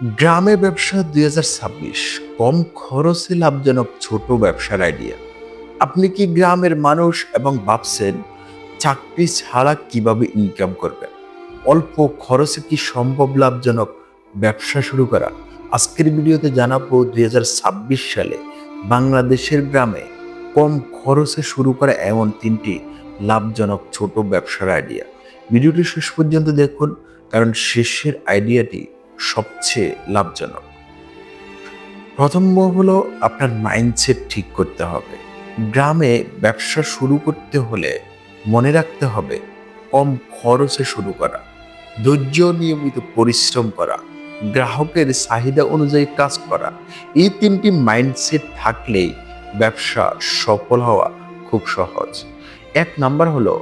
গ্রামে ব্যবসা দুই হাজার ছাব্বিশ। কম খরচে লাভজনক ছোট ব্যবসার আইডিয়া আপনি কি গ্রামের মানুষ এবং ভাবছেন, চাকরি ছাড়া কীভাবে ইনকাম করবেন অল্প খরচে কি সম্ভব লাভজনক ব্যবসা শুরু করা? আজকের ভিডিওতে জানাব দুই হাজার ছাব্বিশ সালে বাংলাদেশের গ্রামে কম খরচে শুরু করা এমন তিনটি লাভজনক ছোট ব্যবসার আইডিয়া ভিডিওটি শেষ পর্যন্ত দেখুন, কারণ শেষের আইডিয়াটি সবচেয়ে লাভজনক। প্রথম হলো আপনার মাইন্ডসেট ঠিক করতে হবে। গ্রামে ব্যবসা শুরু করতে হলে মনে রাখতে হবে কম খরচে শুরু করা, ধৈর্য নিয়মিত পরিশ্রম করা, গ্রাহকের চাহিদা অনুযায়ী কাজ করা, এই তিনটি মাইন্ডসেট থাকলেই ব্যবসা সফল হওয়া খুব সহজ। এক নাম্বার হলো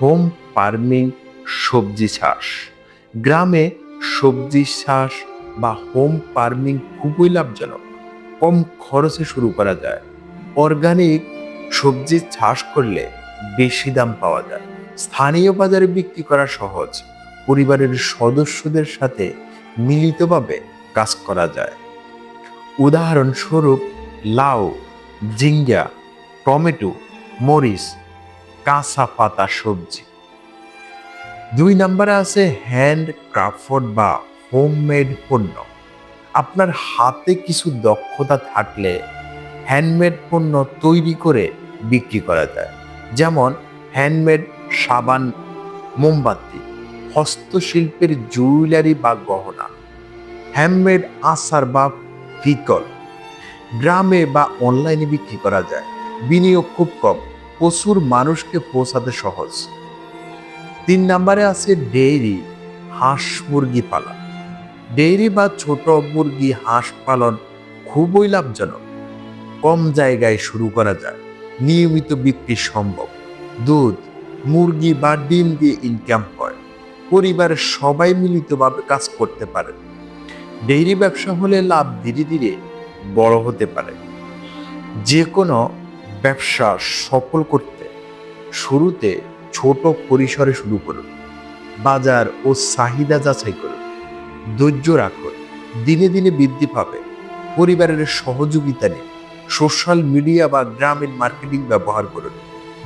হোম ফার্মিং সবজি চাষ। গ্রামে সবজি চাষ বা হোম ফার্মিং খুবই লাভজনক। কম খরচে শুরু করা যায়। অর্গানিক সবজি চাষ করলে বেশি দাম পাওয়া যায়। স্থানীয় বাজারে বিক্রি করা সহজ। পরিবারের সদস্যদের সাথে মিলিতভাবে কাজ করা যায়। উদাহরণস্বরূপ লাউ জিঙ্গা টমেটো, মরিচ, কাঁচা পাতা সবজি দুই নম্বরে আছে হ্যান্ড ক্রাফট বা হোমমেড পণ্য। আপনার হাতে কিছু দক্ষতা থাকলে হ্যান্ডমেড পণ্য তৈরি করে বিক্রি করা যায়। যেমন হ্যান্ডমেড সাবান, মোমবাতি, হস্তশিল্পের জুয়েলারি বা গহনা হ্যান্ডমেড আচার বা ফিকল গ্রামে বা অনলাইনে বিক্রি করা যায়। বিনিয়োগ খুব কম, প্রচুর মানুষকে পৌঁছাতে সহজ। তিন নম্বরে আছে ডেইরি, হাঁস মুরগি পালন। ডেইরি বা ছোট মুরগি হাঁস পালন খুবই লাভজনক। কম জায়গায় শুরু করা যায়, নিয়মিত বিক্রি সম্ভব। দুধ, মুরগি বা ডিম দিয়ে ইনকাম হয়, পরিবারের সবাই মিলিতভাবে কাজ করতে পারে। ডেইরি ব্যবসা হলে লাভ ধীরে ধীরে বড় হতে পারে। যে কোনো ব্যবসা সফল করতে শুরুতে ছোট পরিসরে শুরু করুন। বাজার ও চাহিদা যাচাই করুন। ধৈর্য রাখুন। দিনে দিনে বৃদ্ধি পাবে পরিবারের সহযোগিতা নিন। সোশ্যাল মিডিয়া বা গ্রামীণ মার্কেটিং ব্যবহার করুন।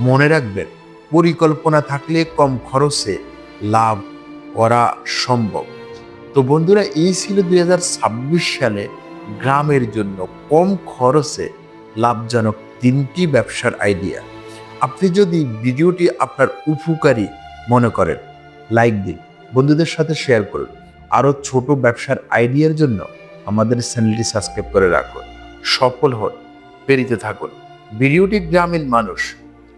মনে রাখবেন, পরিকল্পনা থাকলে কম খরচে লাভ করা সম্ভব। তো বন্ধুরা, এই ছিল দুই হাজার ছাব্বিশ সালে গ্রামের জন্য কম খরচে লাভজনক তিনটি ব্যবসার আইডিয়া। আপনি যদি ভিডিওটি আপনার উপকারী মনে করেন লাইক দিন, বন্ধুদের সাথে শেয়ার করুন। আরও ছোট ব্যবসার আইডিয়ার জন্য আমাদের চ্যানেলটি সাবস্ক্রাইব করে রাখুন। সফল হন পেরিতে থাকুন। ভিডিওটি গ্রামীণ মানুষ,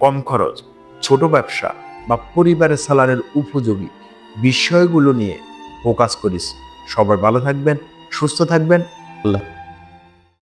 কম খরচ, ছোট ব্যবসা বা পরিবারের সালানের উপযোগী বিষয়গুলো নিয়ে ফোকাস করিস। সবাই ভালো থাকবেন, সুস্থ থাকবেন। আল্লাহ